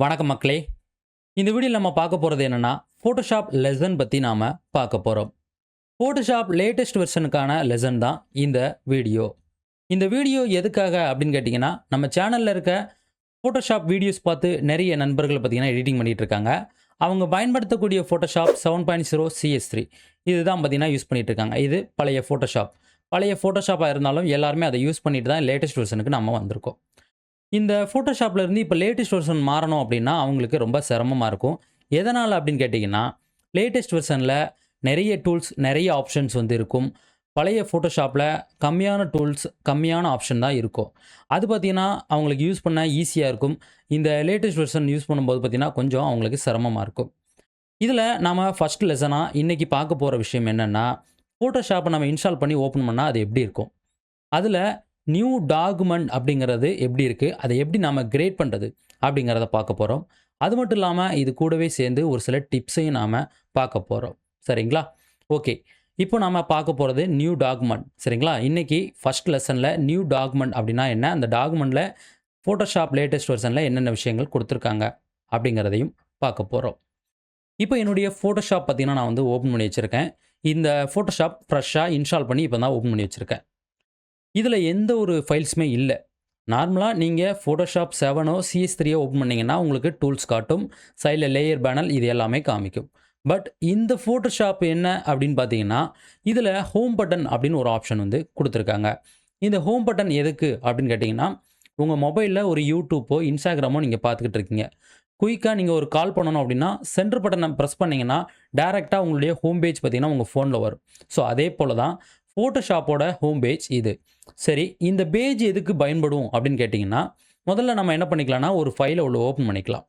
வணக்கம் மக்களே. இந்த வீடியோவில் நம்ம பார்க்க போகிறது என்னென்னா ஃபோட்டோஷாப் லெசன் பற்றி நாம் பார்க்க போகிறோம் ஃபோட்டோஷாப் லேட்டஸ்ட் வெர்ஷனுக்கான லெசன் தான் இந்த வீடியோ. இந்த வீடியோ எதுக்காக அப்படின்னு கேட்டிங்கன்னா நம்ம சேனலில் இருக்க ஃபோட்டோஷாப் வீடியோஸ் பார்த்து நிறைய நண்பர்கள் பார்த்தீங்கன்னா எடிட்டிங் பண்ணிகிட்டு இருக்காங்க. அவங்க பயன்படுத்தக்கூடிய Photoshop seven point zero CS three இதுதான் பார்த்தீங்கன்னா யூஸ் பண்ணிகிட்ருக்காங்க இருக்காங்க. இது பழைய ஃபோட்டோஷாப் பழைய ஃபோட்டோஷாப்பாக இருந்தாலும் எல்லாருமே அதை யூஸ் பண்ணிட்டு தான் லேட்டஸ்ட் வெர்ஷனுக்கு நம்ம வந்திருக்கோம். இந்த ஃபோட்டோஷாப்ல இருந்து இப்போ லேட்டஸ்ட் வெர்ஷன் மாறணும் அப்படின்னா அவங்களுக்கு ரொம்ப சிரமமாக இருக்கும். எதனால் அப்படின்னு கேட்டிங்கன்னா லேட்டஸ்ட் வெர்ஷனில் நிறைய டூல்ஸ் நிறைய ஆப்ஷன்ஸ் வந்து இருக்கும். பழைய ஃபோட்டோஷாப்பில் கம்மியான டூல்ஸ் கம்மியான ஆப்ஷன் தான் இருக்கும். அது பார்த்திங்கன்னா அவங்களுக்கு யூஸ் பண்ண ஈஸியாக இருக்கும். இந்த லேட்டஸ்ட் வெர்ஷன் யூஸ் பண்ணும்போது பார்த்திங்கன்னா கொஞ்சம் அவங்களுக்கு சிரமமாக இருக்கும். இதில் நாம் ஃபஸ்ட் லெசனாக இன்றைக்கி பார்க்க போகிற விஷயம் என்னென்னா ஃபோட்டோஷாப்பை நம்ம இன்ஸ்டால் பண்ணி ஓப்பன் பண்ணால் அது எப்படி இருக்கும்? அதில் நியூ டாக்குமெண்ட் அப்படிங்கிறது எப்படி இருக்குது அதை எப்படி நாம் கிரேட் பண்ணுறது அப்படிங்கிறத பார்க்க போகிறோம் அது மட்டும் இல்லாமல் இது கூடவே சேர்ந்து ஒரு சில டிப்ஸையும் நாம் பார்க்க போகிறோம் சரிங்களா? ஓகே இப்போ நாம் பார்க்க போகிறது நியூ டாக்குமெண்ட் சரிங்களா? இன்றைக்கி ஃபஸ்ட் லெசனில் நியூ டாக்குமெண்ட் அப்படின்னா என்ன? அந்த டாக்குமெண்ட்டில் ஃபோட்டோஷாப் லேட்டஸ்ட் வெர்ஷனில் என்னென்ன விஷயங்கள் கொடுத்துருக்காங்க? அப்படிங்கிறதையும் பார்க்க போகிறோம் இப்போ என்னுடைய ஃபோட்டோஷாப் பார்த்தீங்கன்னா நான் வந்து ஓப்பன் பண்ணி வச்சுருக்கேன். இந்த ஃபோட்டோஷாப் ஃப்ரெஷ்ஷாக இன்ஸ்டால் பண்ணி இப்போ தான் ஓப்பன் பண்ணி வச்சுருக்கேன். இதில் எந்த ஒரு ஃபைல்ஸுமே இல்லை. நார்மலாக நீங்கள் ஃபோட்டோஷாப் செவனோ சிஎஸ் த்ரீயோ ஓப்பன் பண்ணிங்கன்னா உங்களுக்கு டூல்ஸ் காட்டும். சைடில் லேயர் பேனல் இது எல்லாமே காமிக்கும். பட் இந்த ஃபோட்டோஷாப் என்ன அப்படின்னு பார்த்தீங்கன்னா இதில் ஹோம் பட்டன் அப்படின்னு ஒரு ஆப்ஷன் வந்து கொடுத்துருக்காங்க. இந்த ஹோம் பட்டன் எதுக்கு அப்படின்னு கேட்டிங்கன்னா உங்கள் மொபைலில் ஒரு யூடியூப்போ இன்ஸ்டாகிராமோ நீங்கள் பார்த்துக்கிட்டு இருக்கீங்க. குயிக்காக நீங்கள் ஒரு கால் பண்ணணும் அப்படின்னா சென்டர் பட்டனை ப்ரெஸ் பண்ணிங்கன்னா டேரெக்டாக உங்களுடைய ஹோம் பேஜ் பார்த்தீங்கன்னா உங்கள் ஃபோனில் வரும். ஸோ அதே போல் தான் ஃபோட்டோஷாப்போட ஹோம் பேஜ் இது. சரி இந்த பேஜ் எதுக்கு பயன்படும் அப்படின்னு கேட்டிங்கன்னா முதல்ல நம்ம என்ன பண்ணிக்கலாம்னா ஒரு ஃபைலை உள்ள ஓப்பன் பண்ணிக்கலாம்.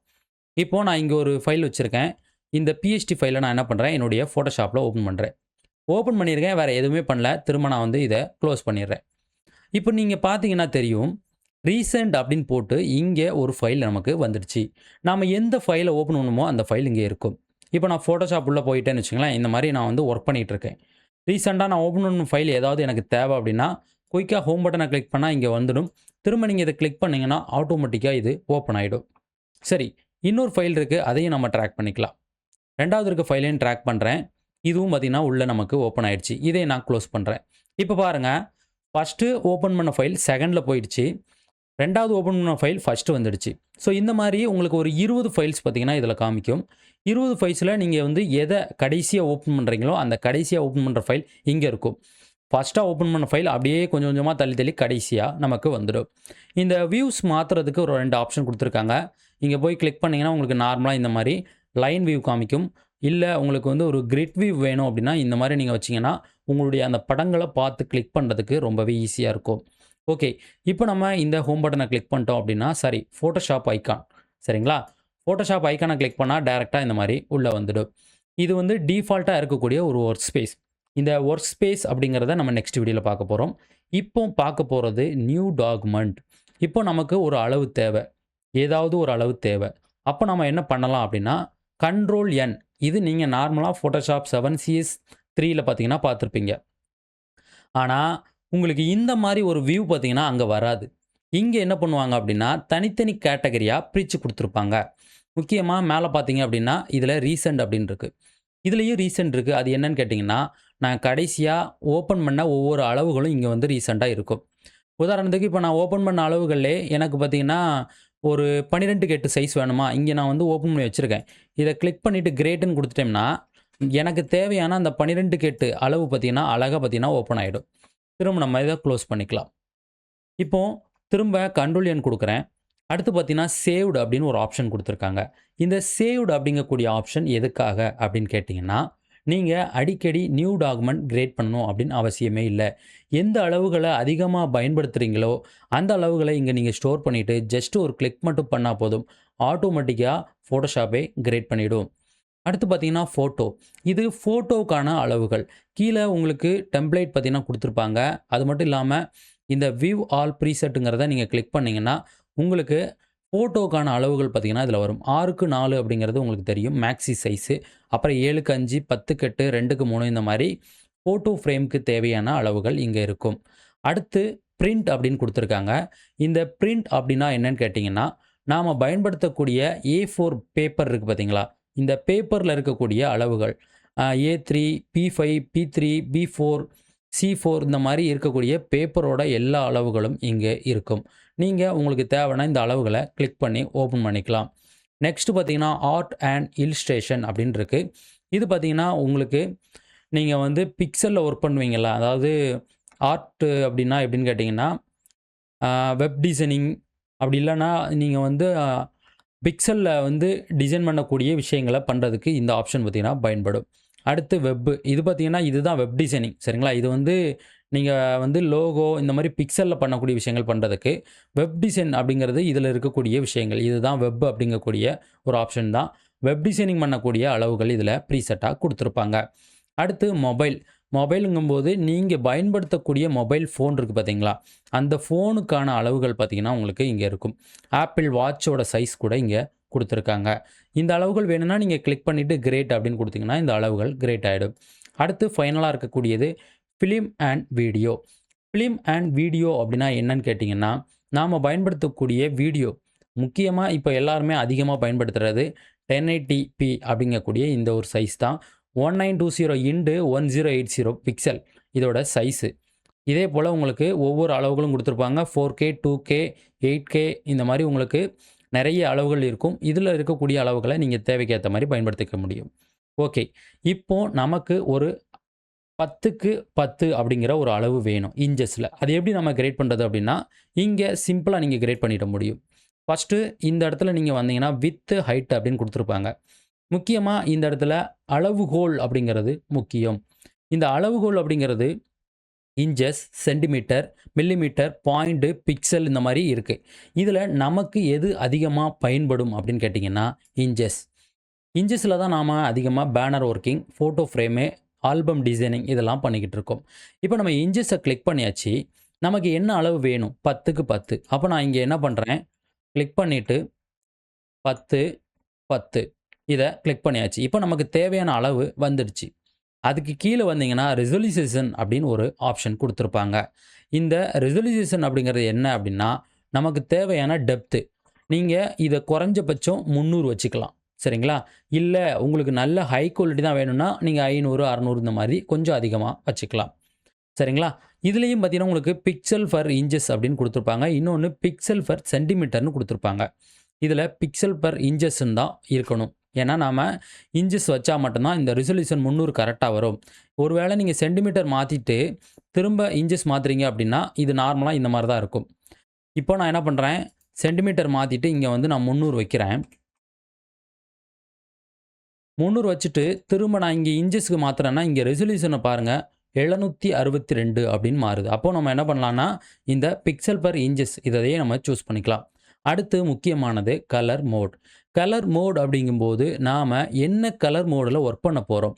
இப்போது நான் இங்கே ஒரு ஃபைல் வச்சுருக்கேன். இந்த பிஹெச்டி ஃபைலை நான் என்ன பண்ணுறேன் என்னுடைய ஃபோட்டோஷாப்பில் ஓப்பன் பண்ணுறேன் ஓப்பன் பண்ணியிருக்கேன் வேறு எதுவுமே பண்ணல. திரும்ப நான் வந்து இதை க்ளோஸ் பண்ணிடுறேன். இப்போ நீங்கள் பார்த்தீங்கன்னா தெரியும் ரீசெண்ட் அப்படின்னு போட்டு இங்கே ஒரு ஃபைல் நமக்கு வந்துடுச்சு. நாம் எந்த ஃபைலை ஓப்பன் பண்ணுமோ அந்த ஃபைல் இங்கே இருக்கும். இப்போ நான் ஃபோட்டோஷாப் உள்ளே போயிட்டேன்னு வச்சுங்களேன் இந்த மாதிரி நான் வந்து ஒர்க் பண்ணிகிட்டு இருக்கேன். ரீசெண்டாக நான் ஓப்பன் பண்ண ஃபைல் ஏதாவது எனக்கு தேவை அப்படின்னா குயிக்காக ஹோம் பட்டனை கிளிக் பண்ணால் இங்கே வந்துடும். திரும்ப நீங்கள் இதை கிளிக் பண்ணிங்கன்னா ஆட்டோமேட்டிக்காக இது ஓப்பன் ஆகிடும் சரி இன்னொரு ஃபைல் இருக்குது அதையும் நம்ம ட்ராக் பண்ணிக்கலாம். ரெண்டாவது இருக்க ஃபைலையும் ட்ராக் பண்ணுறேன் இதுவும் பார்த்திங்கன்னா உள்ளே நமக்கு ஓப்பன் ஆகிடுச்சு இதை நான் க்ளோஸ் பண்ணுறேன் இப்போ பாருங்கள் ஃபஸ்ட்டு ஓப்பன் பண்ண ஃபைல் செகண்டில் போயிடுச்சு. ரெண்டாவது ஓப்பன் பண்ண ஃபைல் ஃபஸ்ட்டு வந்துடுச்சு. ஸோ இந்த மாதிரி உங்களுக்கு ஒரு இருபது ஃபைல்ஸ் பார்த்தீங்கன்னா இதில் காமிக்கும். இருபது ஃபைல்ஸில் நீங்கள் வந்து எதை கடைசியாக ஓப்பன் பண்ணுறீங்களோ அந்த கடைசியாக ஓப்பன் பண்ணுற ஃபைல் இங்கே இருக்கும். ஃபஸ்ட்டாக ஓப்பன் பண்ண ஃபைல் அப்படியே கொஞ்சம் கொஞ்சமாக தள்ளி தள்ளி கடைசியாக நமக்கு வந்துடும். இந்த வியூஸ் மாற்றுறதுக்கு ஒரு ரெண்டு ஆப்ஷன் கொடுத்துருக்காங்க. இங்கே போய் கிளிக் பண்ணிங்கன்னா உங்களுக்கு நார்மலாக இந்த மாதிரி லைன் வியூ காமிக்கும். இல்லை உங்களுக்கு வந்து ஒரு கிரிட் வியூ வேணும் அப்படின்னா இந்த மாதிரி நீங்கள் வச்சிங்கன்னா உங்களுடைய அந்த படங்களை பார்த்து கிளிக் பண்ணுறதுக்கு ரொம்பவே ஈஸியாக இருக்கும். ஓகே இப்போ நம்ம இந்த ஹோம் பட்டனை கிளிக் பண்ணிட்டோம் அப்படின்னா சரி ஃபோட்டோஷாப் ஐக்கான் சரிங்களா? ஃபோட்டோஷாப் ஐக்கானை கிளிக் பண்ணால் டேரெக்டாக இந்த மாதிரி உள்ளே வந்துடும். இது வந்து டிஃபால்ட்டாக இருக்கக்கூடிய ஒரு ஒர்க் ஸ்பேஸ் இந்த ஒர்க் ஸ்பேஸ் அப்படிங்கிறத நம்ம நெக்ஸ்ட் வீடியோவில் பார்க்க போகிறோம் இப்போ பார்க்க போகிறது நியூ டாக்குமெண்ட் இப்போ நமக்கு ஒரு அளவு தேவை. ஏதாவது ஒரு அளவு தேவை. அப்போ நம்ம என்ன பண்ணலாம் அப்படின்னா கண்ட்ரோல் என் இது நீங்கள் நார்மலாக ஃபோட்டோஷாப் செவன் சிஎஸ் த்ரீயில் பார்த்தீங்கன்னா பார்த்துருப்பீங்க. ஆனால் உங்களுக்கு இந்த மாதிரி ஒரு வியூ பார்த்தீங்கன்னா அங்கே வராது. இங்கே என்ன பண்ணுவாங்க அப்படின்னா தனித்தனி கேட்டகரியாக பிரித்து கொடுத்துருப்பாங்க. முக்கியமாக மேலே பார்த்தீங்க அப்படின்னா இதில் ரீசெண்ட் அப்படின்னு இருக்குது இதுலேயும் ரீசெண்ட் இருக்குது அது என்னன்னு கேட்டிங்கன்னா நான் கடைசியாக ஓப்பன் பண்ண ஒவ்வொரு அளவுகளும் இங்கே வந்து ரீசெண்டாக இருக்கும். உதாரணத்துக்கு இப்போ நான் ஓப்பன் பண்ண அளவுகளே எனக்கு பார்த்தீங்கன்னா ஒரு பன்னிரெண்டுக்கு எட்டு சைஸ் வேணுமா? இங்கே நான் வந்து ஓப்பன் பண்ணி வச்சுருக்கேன். இதை கிளிக் பண்ணிவிட்டு கிரேட்டுன்னு கொடுத்துட்டோம்னா எனக்கு தேவையான அந்த பன்னிரெண்டுக்கு எட்டு அளவு பார்த்தீங்கன்னா அழகாக பார்த்தீங்கன்னா ஓப்பன் ஆகிடும் திரும்ப நம்ம இதை க்ளோஸ் பண்ணிக்கலாம். இப்போது திரும்ப கண்ட்ரோல் எண் கொடுக்குறேன். அடுத்து பார்த்தீங்கன்னா சேவ்டு அப்படின்னு ஒரு ஆப்ஷன் கொடுத்துருக்காங்க. இந்த சேவ்டு அப்படிங்கக்கூடிய ஆப்ஷன் எதுக்காக அப்படின்னு கேட்டிங்கன்னா நீங்கள் அடிக்கடி நியூ டாக்குமெண்ட் கிரேட் பண்ணணும் அப்படின்னு அவசியமே இல்லை. எந்த அளவுகளை அதிகமாக பயன்படுத்துகிறீங்களோ அந்த அளவுகளை இங்கே நீங்கள் ஸ்டோர் பண்ணிவிட்டு ஜஸ்ட் ஒரு கிளிக் மட்டும் பண்ணால் போதும். ஆட்டோமேட்டிக்காக ஃபோட்டோஷாப்பே கிரேட் பண்ணிவிடும் அடுத்து பார்த்தீங்கன்னா ஃபோட்டோ இது ஃபோட்டோவுக்கான அளவுகள். கீழே உங்களுக்கு டெம்ப்ளேட் பார்த்தீங்கன்னா கொடுத்துருப்பாங்க. அது மட்டும் இல்லாமல் இந்த வியூ ஆல் ப்ரீசெட்டுங்கிறத நீங்கள் கிளிக் பண்ணிங்கன்னா உங்களுக்கு ஃபோட்டோக்கான அளவுகள் பார்த்தீங்கன்னா இதில் வரும். ஆறுக்கு நாலு அப்படிங்கிறது உங்களுக்கு தெரியும் மேக்ஸி சைஸு அப்புறம் ஏழுக்கு அஞ்சு பத்துக்கு எட்டு ரெண்டுக்கு மூணு இந்த மாதிரி ஃபோட்டோ ஃப்ரேம்க்கு தேவையான அளவுகள் இங்கே இருக்கும். அடுத்து பிரிண்ட் அப்படின்னு கொடுத்துருக்காங்க. இந்த பிரிண்ட் அப்படின்னா என்னன்னு கேட்டிங்கன்னா நாம் பயன்படுத்தக்கூடிய ஏ ஃபோர் பேப்பர் இருக்குது பார்த்தீங்களா? இந்த பேப்பரில் இருக்கக்கூடிய அளவுகள் A three B five B three B four C four இந்த மாதிரி இருக்கக்கூடிய பேப்பரோட எல்லா அளவுகளும் இங்கே இருக்கும். நீங்கள் உங்களுக்கு தேவைன்னா இந்த அளவுகளை கிளிக் பண்ணி ஓப்பன் பண்ணிக்கலாம். நெக்ஸ்ட் பார்த்தீங்கன்னா ஆர்ட் அண்ட் இல்ஸ்ட்ரேஷன் அப்படின்னு இருக்கு. இது பார்த்தீங்கன்னா உங்களுக்கு நீங்கள் வந்து பிக்சலில் ஒர்க் பண்ணுவீங்களா அதாவது ஆர்ட் அப்படின்னா எப்படின்னு கேட்டிங்கன்னா வெப் டிசைனிங் அப்படி இல்லைன்னா நீங்கள் வந்து பிக்சலில் வந்து டிசைன் பண்ணக்கூடிய விஷயங்களை பண்ணுறதுக்கு இந்த ஆப்ஷன் பார்த்தீங்கன்னா பயன்படும். அடுத்து வெப் இது பார்த்தீங்கன்னா இதுதான் வெப் டிசைனிங் சரிங்களா? இது வந்து நீங்கள் வந்து லோகோ இந்த மாதிரி பிக்சலில் பண்ணக்கூடிய விஷயங்கள் பண்ணுறதுக்கு வெப் டிசைன் அப்படிங்கிறது இதில் இருக்கக்கூடிய விஷயங்கள். இதுதான் வெப் அப்படிங்கக்கூடிய ஒரு ஆப்ஷன் தான். வெப் டிசைனிங் பண்ணக்கூடிய அளவுகள் இதில் ப்ரீசெட்டாக கொடுத்துருப்பாங்க. அடுத்து மொபைல் மொபைலுங்கும்போது நீங்கள் பயன்படுத்தக்கூடிய மொபைல் ஃபோன் இருக்குது பார்த்தீங்களா அந்த ஃபோனுக்கான அளவுகள் பார்த்தீங்கன்னா உங்களுக்கு இங்கே இருக்கும். ஆப்பிள் வாட்சோட சைஸ் கூட இங்கே கொடுத்துருக்காங்க. இந்த அளவுகள் வேணும்னா நீங்கள் கிளிக் பண்ணிவிட்டு கிரேட் அப்படின்னு கொடுத்தீங்கன்னா இந்த அளவுகள் கிரேட் ஆகிடும் அடுத்து ஃபைனலாக இருக்கக்கூடியது film and video film and video அப்படின்னா என்னன்னு கேட்டிங்கன்னா நாம் பயன்படுத்தக்கூடிய வீடியோ முக்கியமாக இப்போ எல்லாருமே அதிகமாக பயன்படுத்துகிறது டென் எயிட்டி பி அப்படிங்கக்கூடிய இந்த ஒரு சைஸ் தான். One nine two zero into one zero eight zero pixel இதோட சைஸு இதே போல் உங்களுக்கு ஒவ்வொரு அளவுகளும் கொடுத்துருப்பாங்க. Four K two K eight K இந்த மாதிரி உங்களுக்கு நிறைய அளவுகள் இருக்கும். இதில் இருக்கக்கூடிய அளவுகளை நீங்கள் தேவைக்கேற்ற மாதிரி பயன்படுத்திக்க முடியும். ஓகே. இப்போது நமக்கு ஒரு பத்துக்கு பத்து அப்படிங்கிற ஒரு அளவு வேணும் இன்ச்சஸில். அது எப்படி நம்ம கிரேட் பண்ணுறது அப்படின்னா இங்கே சிம்பிளாக நீங்கள் கிரேட் பண்ணிட முடியும். ஃபஸ்ட்டு இந்த இடத்துல நீங்கள் வந்தீங்கன்னா வித்து ஹைட் அப்படின்னு கொடுத்துருப்பாங்க. முக்கியமாக இந்த இடத்துல அளவுகோல் அப்படிங்கிறது முக்கியம். இந்த அளவுகோல் அப்படிங்கிறது inches centimetre millimetre point pixel இந்த மாதிரி இருக்குது இதில் நமக்கு எது அதிகமாக பயன்படும் அப்படின்னு கேட்டிங்கன்னா இன்ச்சஸ் இன்ச்சஸில் தான் நாம் அதிகமாக banner working photo frame album designing இதெல்லாம் பண்ணிக்கிட்டு இருக்கோம். இப்போ நம்ம இன்ச்சஸை கிளிக் பண்ணியாச்சு. நமக்கு என்ன அளவு வேணும்? பத்துக்கு பத்து. அப்போ நான் இங்கே என்ன பண்ணுறேன் கிளிக் பண்ணிவிட்டு பத்து பத்து. இதை கிளிக் பண்ணியாச்சு. இப்போ நமக்கு தேவையான அளவு வந்துடுச்சு. அதுக்கு கீழே வந்தீங்கன்னா ரெசல்யூசேஷன் அப்படின்னு ஒரு ஆப்ஷன் கொடுத்துருப்பாங்க. இந்த ரெசல்யூசேஷன் அப்படிங்கிறது என்ன அப்படின்னா நமக்கு தேவையான டெப்த்து நீங்கள் இதை குறைஞ்சபட்சம் முந்நூறு வச்சுக்கலாம். சரிங்களா? இல்லை உங்களுக்கு நல்ல ஹை குவாலிட்டி தான் வேணும்னா நீங்கள் ஐநூறு அறநூறு இந்த மாதிரி கொஞ்சம் அதிகமாக வச்சுக்கலாம். சரிங்களா? இதுலேயும் பார்த்தீங்கன்னா உங்களுக்கு பிக்சல் ஃபர் இன்ச்சஸ் அப்படின்னு கொடுத்துருப்பாங்க. இன்னொன்று பிக்சல் ஃபர் சென்டிமீட்டர்னு கொடுத்துருப்பாங்க. இதில் பிக்சல் பர் இன்ச்சஸ்ன்னு தான் இருக்கணும். ஏன்னா நாம் இன்ச்சஸ் வச்சா மட்டும்தான் இந்த ரிசல்யூஷன் முந்நூறு கரெக்டாக வரும். ஒருவேளை நீங்கள் சென்டிமீட்டர் மாற்றிட்டு திரும்ப இன்ச்சஸ் மாற்றுறீங்க அப்படின்னா இது நார்மலாக இந்த மாதிரி தான் இருக்கும். இப்போ நான் என்ன பண்ணுறேன் சென்டிமீட்டர் மாற்றிட்டு இங்கே வந்து நான் முந்நூறு வைக்கிறேன். முந்நூறு வச்சுட்டு திரும்ப நான் இங்கே இன்ச்சஸ்க்கு மாற்றுறேன்னா இங்கே ரெசல்யூஷனை பாருங்கள் எழுநூற்றி அறுபத்தி ரெண்டு அப்படின்னு மாறுது. அப்போது நம்ம என்ன பண்ணலான்னா இந்த பிக்சல் பர் இன்ச்சஸ் இதையே நம்ம சூஸ் பண்ணிக்கலாம். அடுத்து முக்கியமானது கலர் மோட் கலர் மோட் அப்படிங்கும்போது நாம் என்ன கலர் மோடில் ஒர்க் பண்ண போகிறோம்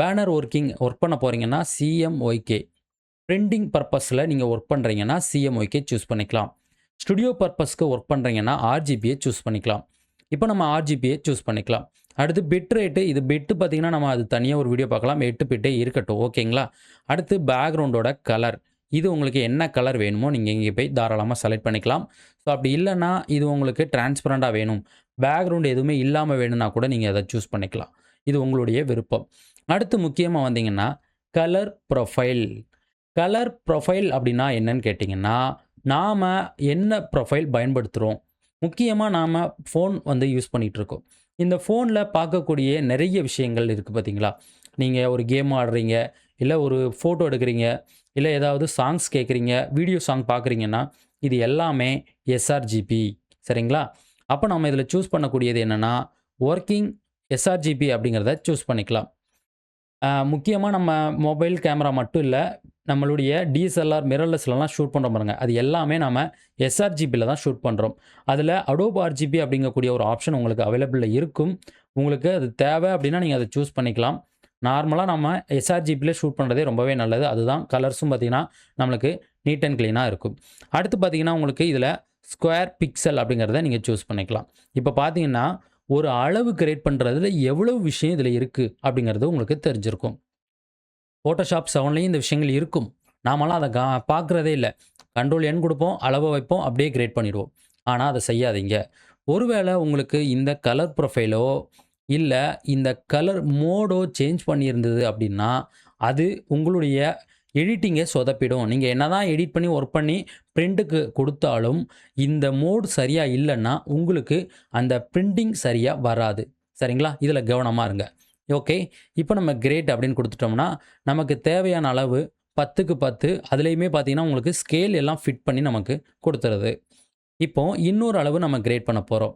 பேனர் ஒர்க்கிங் ஒர்க் பண்ண போகிறீங்கன்னா சிஎம்ஒய்கே பிரிண்டிங் பர்பஸில் நீங்கள் ஒர்க் பண்ணுறீங்கன்னா சிஎம்ஒய்கே சூஸ் பண்ணிக்கலாம். ஸ்டுடியோ பர்பஸ்க்கு ஒர்க் பண்ணுறீங்கன்னா ஆர்ஜிபியை சூஸ் பண்ணிக்கலாம். இப்போ நம்ம ஆர்ஜிபியை சூஸ் பண்ணிக்கலாம். அடுத்து பிட் ரேட்டு இது பிட்டு பார்த்தீங்கன்னா நம்ம அது தனியாக ஒரு வீடியோ பார்க்கலாம். எட்டு பிட்டே இருக்கட்டும். ஓகேங்களா அடுத்து பேக்ரவுண்டோட கலர் இது உங்களுக்கு என்ன கலர் வேணுமோ நீங்கள் இங்கே போய் தாராளமாக செலக்ட் பண்ணிக்கலாம். ஸோ அப்படி இல்லைன்னா இது உங்களுக்கு டிரான்ஸ்பரண்ட்டாக வேணும். பேக்ரவுண்ட் எதுவுமே இல்லாமல் வேணும்னா கூட நீங்கள் அதை சூஸ் பண்ணிக்கலாம். இது உங்களுடைய விருப்பம். அடுத்து முக்கியமாக வந்தீங்கன்னா கலர் ப்ரொஃபைல் கலர் ப்ரொஃபைல் அப்படின்னா என்னன்னு கேட்டிங்கன்னா நாம் என்ன ப்ரொஃபைல் பயன்படுத்துகிறோம் முக்கியமாக நாம் ஃபோன் வந்து யூஸ் பண்ணிகிட்ருக்கோம் இந்த ஃபோனில் பார்க்கக்கூடிய நிறைய விஷயங்கள் இருக்குது பார்த்தீங்களா நீங்கள் ஒரு கேம் ஆடுறீங்க இல்லை ஒரு ஃபோட்டோ எடுக்கிறீங்க இல்லை ஏதாவது சாங்ஸ் கேட்குறீங்க வீடியோ சாங் பார்க்குறீங்கன்னா இது எல்லாமே எஸ்ஆர்ஜிபி சரிங்களா? அப்போ நம்ம இதில் சூஸ் பண்ணக்கூடியது என்னென்னா ஒர்க்கிங் எஸ்ஆர்ஜிபி அப்படிங்கிறத சூஸ் பண்ணிக்கலாம். முக்கியமாக நம்ம மொபைல் கேமரா மட்டும் இல்லை நம்மளுடைய டிஎஸ்எல்ஆர் மிரர்லெஸ்லலாம் ஷூட் பண்ணுற பாருங்க. அது எல்லாமே நம்ம எஸ்ஆர்ஜிபியில் தான் ஷூட் பண்ணுறோம். அதில் அடோப் ஆர்ஜிபி அப்படிங்கக்கூடிய ஒரு ஆப்ஷன் உங்களுக்கு அவைலபிளில் இருக்கும். உங்களுக்கு அது தேவை அப்படின்னா நீங்கள் அதை சூஸ் பண்ணிக்கலாம். நார்மலாக நம்ம எஸ்ஆர்ஜிபியில் ஷூட் பண்ணுறதே ரொம்பவே நல்லது. அதுதான் கலர்ஸும் பார்த்திங்கன்னா நம்மளுக்கு நீட் அண்ட் க்ளீனாக இருக்கும். அடுத்து பார்த்தீங்கன்னா உங்களுக்கு இதில் ஸ்கொயர் பிக்சல் அப்படிங்கிறத நீங்கள் சூஸ் பண்ணிக்கலாம். இப்போ பார்த்தீங்கன்னா ஒரு அளவு கிரியேட் பண்ணுறதுல எவ்வளவு விஷயம் இதில் இருக்குது அப்படிங்கிறது உங்களுக்கு தெரிஞ்சிருக்கும். ஃபோட்டோஷாப் செவன்லேயும் இந்த விஷயங்கள் இருக்கும். நாமெல்லாம் அதை கா பார்க்குறதே இல்லை. கண்ட்ரோல் எண் கொடுப்போம் அளவை வைப்போம் அப்படியே கிரியேட் பண்ணிடுவோம். ஆனால் அதை செய்யாதீங்க. ஒருவேளை உங்களுக்கு இந்த கலர் ப்ரொஃபைலோ இல்லை இந்த கலர் மோடோ சேஞ்ச் பண்ணியிருந்தது அப்படின்னா அது உங்களுடைய எடிட்டிங்கை சொதப்பிடும். நீங்கள் என்ன தான் எடிட் பண்ணி ஒர்க் பண்ணி பிரிண்ட்டுக்கு கொடுத்தாலும் இந்த மோட் சரியாக இல்லைன்னா உங்களுக்கு அந்த பிரிண்டிங் சரியாக வராது. சரிங்களா? இதில் கவனமாக இருங்க. ஓகே? இப்போ நம்ம கிரேட் அப்படின்னு கொடுத்துட்டோம்னா நமக்கு தேவையான அளவு பத்துக்கு பத்து அதுலேயுமே பார்த்தீங்கன்னா உங்களுக்கு ஸ்கேல் எல்லாம் ஃபிட் பண்ணி நமக்கு கொடுத்துருது. இப்போ இன்னொரு அளவு நம்ம கிரேட் பண்ண போகிறோம்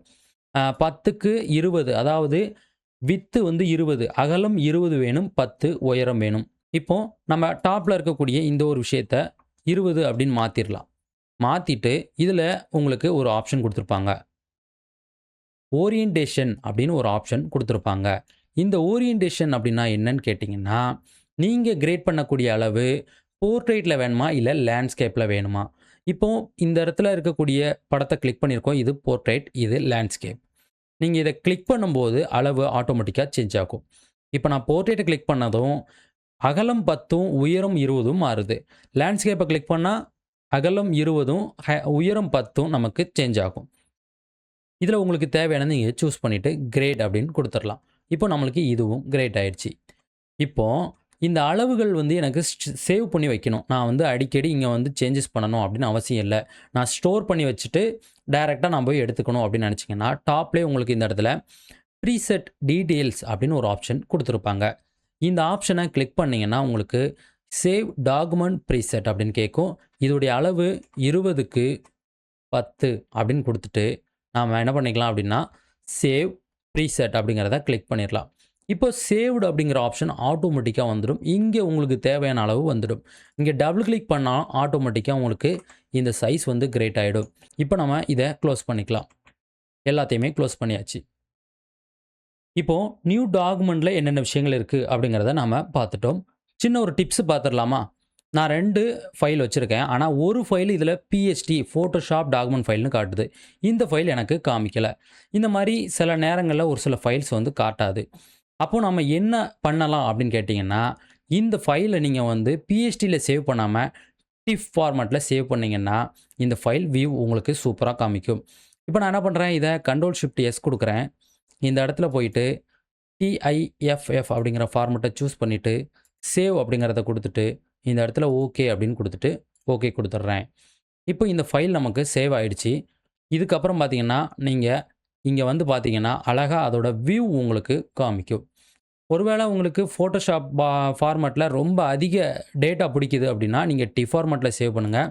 பத்துக்கு இருபது. அதாவது வித்து வந்து இருபது. அகலம் இருபது வேணும் பத்து உயரம் வேணும். இப்போ நம்ம டாப்பில் இருக்கக்கூடிய இந்த ஒரு விஷயத்த இருபது அப்படின்னு மாற்றிடலாம் மாற்றிட்டு இதில் உங்களுக்கு ஒரு ஆப்ஷன் கொடுத்துருப்பாங்க. ஓரியன்டேஷன் அப்படின்னு ஒரு ஆப்ஷன் கொடுத்துருப்பாங்க. இந்த ஓரியன்டேஷன் அப்படின்னா என்னன்னு கேட்டிங்கன்னா நீங்கள் கிரேட் பண்ணக்கூடிய அளவு போர்ட்ரேட்டில் வேணுமா இல்லை லேண்ட்ஸ்கேப்பில் வேணுமா? இப்போ இந்த இடத்துல இருக்கக்கூடிய படத்தை கிளிக் பண்ணியிருக்கோம் இது போர்ட்ரேட் இது லேண்ட்ஸ்கேப் நீங்கள் இதை கிளிக் பண்ணும்போது அளவு ஆட்டோமேட்டிக்காக சேஞ்ச் ஆகும். இப்போ நான் போர்ட்ரேட்டை கிளிக் பண்ணதும் அகலம் பத்தும் உயரம் இருபதும் மாறுது. லேண்ட்ஸ்கேப்பை கிளிக் பண்ணால் அகலம் இருபதும் உயரம் பத்தும் நமக்கு சேஞ்ச் ஆகும். இதில் உங்களுக்கு தேவையானது நீங்கள் சூஸ் பண்ணிவிட்டு கிரேட் அப்படின்னு கொடுத்துடலாம். இப்போ நம்மளுக்கு இதுவும் கிரேட் ஆயிடுச்சு. இப்போது இந்த அளவுகள் வந்து எனக்கு சேவ் பண்ணி வைக்கணும். நான் வந்து அடிக்கடி இங்கே வந்து சேஞ்சஸ் பண்ணணும் அப்படின்னு அவசியம் இல்லை. நான் ஸ்டோர் பண்ணி வச்சுட்டு டைரெக்டாக நான் போய் எடுத்துக்கணும் அப்படின்னு நினச்சிங்கன்னா டாப்லேயே உங்களுக்கு இந்த இடத்துல ப்ரீசெட் டீட்டெயில்ஸ் அப்படின்னு ஒரு ஆப்ஷன் கொடுத்துருப்பாங்க. இந்த ஆப்ஷனை கிளிக் பண்ணிங்கன்னா உங்களுக்கு சேவ் டாக்குமெண்ட் ப்ரீசெட் அப்படின்னு கேட்கும். இதோடைய அளவு இருபதுக்கு பத்து அப்படின்னு கொடுத்துட்டு நாம் என்ன பண்ணிக்கலாம் அப்படின்னா சேவ் ப்ரீசெட் அப்படிங்கிறத கிளிக் பண்ணிடலாம். இப்போ சேவ்டு அப்படிங்கிற ஆப்ஷன் ஆட்டோமேட்டிக்காக வந்துடும் இங்கே உங்களுக்கு தேவையான அளவு வந்துடும். இங்கே டபுள் கிளிக் பண்ணால் ஆட்டோமேட்டிக்காக உங்களுக்கு இந்த சைஸ் வந்து கிரேட் ஆகிடும் இப்போ நம்ம இதை க்ளோஸ் பண்ணிக்கலாம். எல்லாத்தையுமே க்ளோஸ் பண்ணியாச்சு. இப்போது நியூ டாக்குமெண்ட்டில் என்னென்ன விஷயங்கள் இருக்குது அப்படிங்கிறத நம்ம பார்த்துட்டோம். சின்ன ஒரு டிப்ஸ் பார்த்துடலாமா? நான் ரெண்டு ஃபைல் வச்சுருக்கேன். ஆனால் ஒரு ஃபைல் இதில் பிஹெச்டி ஃபோட்டோஷாப் டாக்குமெண்ட் ஃபைல்னு காட்டுது. இந்த ஃபைல் எனக்கு காமிக்கலை. இந்த மாதிரி சில நேரங்களில் ஒரு சில ஃபைல்ஸ் வந்து காட்டாது. அப்போது நம்ம என்ன பண்ணலாம் அப்படின்னு கேட்டிங்கன்னா இந்த ஃபைலை நீங்கள் வந்து பிஎஸ்டியில் சேவ் பண்ணாமல் டிஃப் ஃபார்மேட்டில் சேவ் பண்ணிங்கன்னா இந்த ஃபைல் வியூ உங்களுக்கு சூப்பராக காமிக்கும். இப்போ நான் என்ன பண்ணுறேன் இதை கண்ட்ரோல் ஷிஃப்ட் எஸ் கொடுக்குறேன். இந்த இடத்துல போயிட்டு டிஐஎஃப்எஃப் அப்படிங்கிற ஃபார்மெட்டை சூஸ் பண்ணிவிட்டு சேவ் அப்படிங்கிறத கொடுத்துட்டு இந்த இடத்துல ஓகே அப்படின்னு கொடுத்துட்டு ஓகே கொடுத்துட்றேன். இப்போ இந்த ஃபைல் நமக்கு சேவ் ஆகிடுச்சு இதுக்கப்புறம் பார்த்தீங்கன்னா நீங்கள் இங்கே வந்து பார்த்தீங்கன்னா அழகாக அதோட வியூ உங்களுக்கு காமிக்கும். ஒருவேளை உங்களுக்கு ஃபோட்டோஷாப் ஃபார்மேட்டில் ரொம்ப அதிக டேட்டா பிடிக்குது அப்படின்னா நீங்கள் டி ஃபார்மேட்டில் சேவ் பண்ணுங்கள்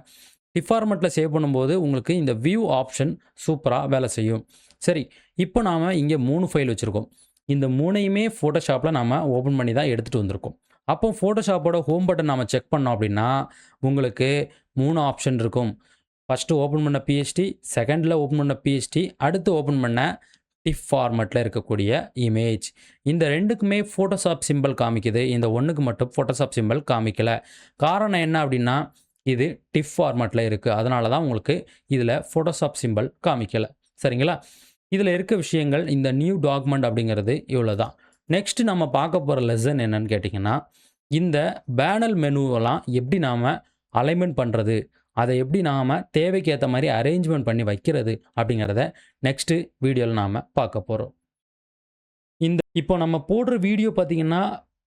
டி ஃபார்மேட்டில் சேவ் பண்ணும்போது உங்களுக்கு இந்த வியூ ஆப்ஷன் சூப்பராக வேலை செய்யும். சரி இப்போ நாம் இங்கே மூணு ஃபைல் வச்சுருக்கோம். இந்த மூணையுமே ஃபோட்டோஷாப்பில் நாம் ஓப்பன் பண்ணி தான் எடுத்துகிட்டு வந்திருக்கோம். அப்போ ஃபோட்டோஷாப்போட ஹோம் பட்டன் நாம் செக் பண்ணோம் அப்படின்னா உங்களுக்கு மூணு ஆப்ஷன் இருக்கும். ஃபஸ்ட்டு ஓப்பன் பண்ண பிஎஸ்டி செகண்டில் ஓப்பன் பண்ண பிஎஸ்டி அடுத்து ஓப்பன் பண்ண டிஃப் ஃபார்மேட்டில் இருக்கக்கூடிய இமேஜ் இந்த ரெண்டுக்குமே ஃபோட்டோஷாப் சிம்பிள் காமிக்குது. இந்த ஒன்றுக்கு மட்டும் ஃபோட்டோஷாப் சிம்பிள் காமிக்கலை. காரணம் என்ன அப்படின்னா இது டிஃப் ஃபார்மேட்டில் இருக்குது அதனால தான் உங்களுக்கு இதில் ஃபோட்டோஷாப் சிம்பிள் காமிக்கலை. சரிங்களா? இதில் இருக்க விஷயங்கள் இந்த நியூ டாக்குமெண்ட் அப்படிங்கிறது இவ்வளோ தான் நெக்ஸ்ட்டு நம்ம பார்க்க போகிற லெசன் என்னன்னு கேட்டிங்கன்னா இந்த பேனல் மெனுவெல்லாம் எப்படி நாம் அலைன்மெண்ட் பண்ணுறது அதை எப்படி நாம் தேவைக்கு ஏற்ற மாதிரி அரேஞ்ச்மெண்ட் பண்ணி வைக்கிறது அப்படிங்கிறத நெக்ஸ்ட்டு வீடியோவில் நாம் பார்க்க போகிறோம் இந்த இப்போ நம்ம போடுற வீடியோ பார்த்தீங்கன்னா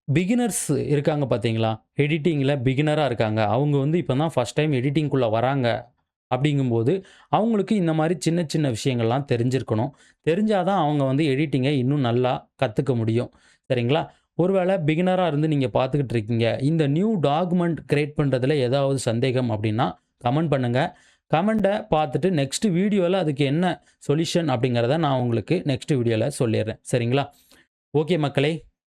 பிகினர்ஸ் இருக்காங்க பார்த்தீங்களா? எடிட்டிங்கில் பிகினராக இருக்காங்க. அவங்க வந்து இப்போ தான் ஃபஸ்ட் டைம் எடிட்டிங்குள்ளே வராங்க. அப்படிங்கும்போது அவங்களுக்கு இந்த மாதிரி சின்ன சின்ன விஷயங்கள்லாம் தெரிஞ்சிருக்கணும். தெரிஞ்சால் தான் அவங்க வந்து எடிட்டிங்கை இன்னும் நல்லா கற்றுக்க முடியும். சரிங்களா? ஒருவேளை பிகினராக இருந்து நீங்கள் பார்த்துக்கிட்டு இருக்கீங்க. இந்த நியூ டாக்குமெண்ட் கிரியேட் பண்ணுறதுல ஏதாவது சந்தேகம் அப்படின்னா கமெண்ட் பண்ணுங்கள் கமெண்ட்டை பார்த்துட்டு நெக்ஸ்ட் வீடியோவில் அதுக்கு என்ன சொல்யூஷன் அப்படிங்கிறத நான் உங்களுக்கு நெக்ஸ்ட் வீடியோவில் சொல்லிடுறேன். சரிங்களா? ஓகே மக்களே.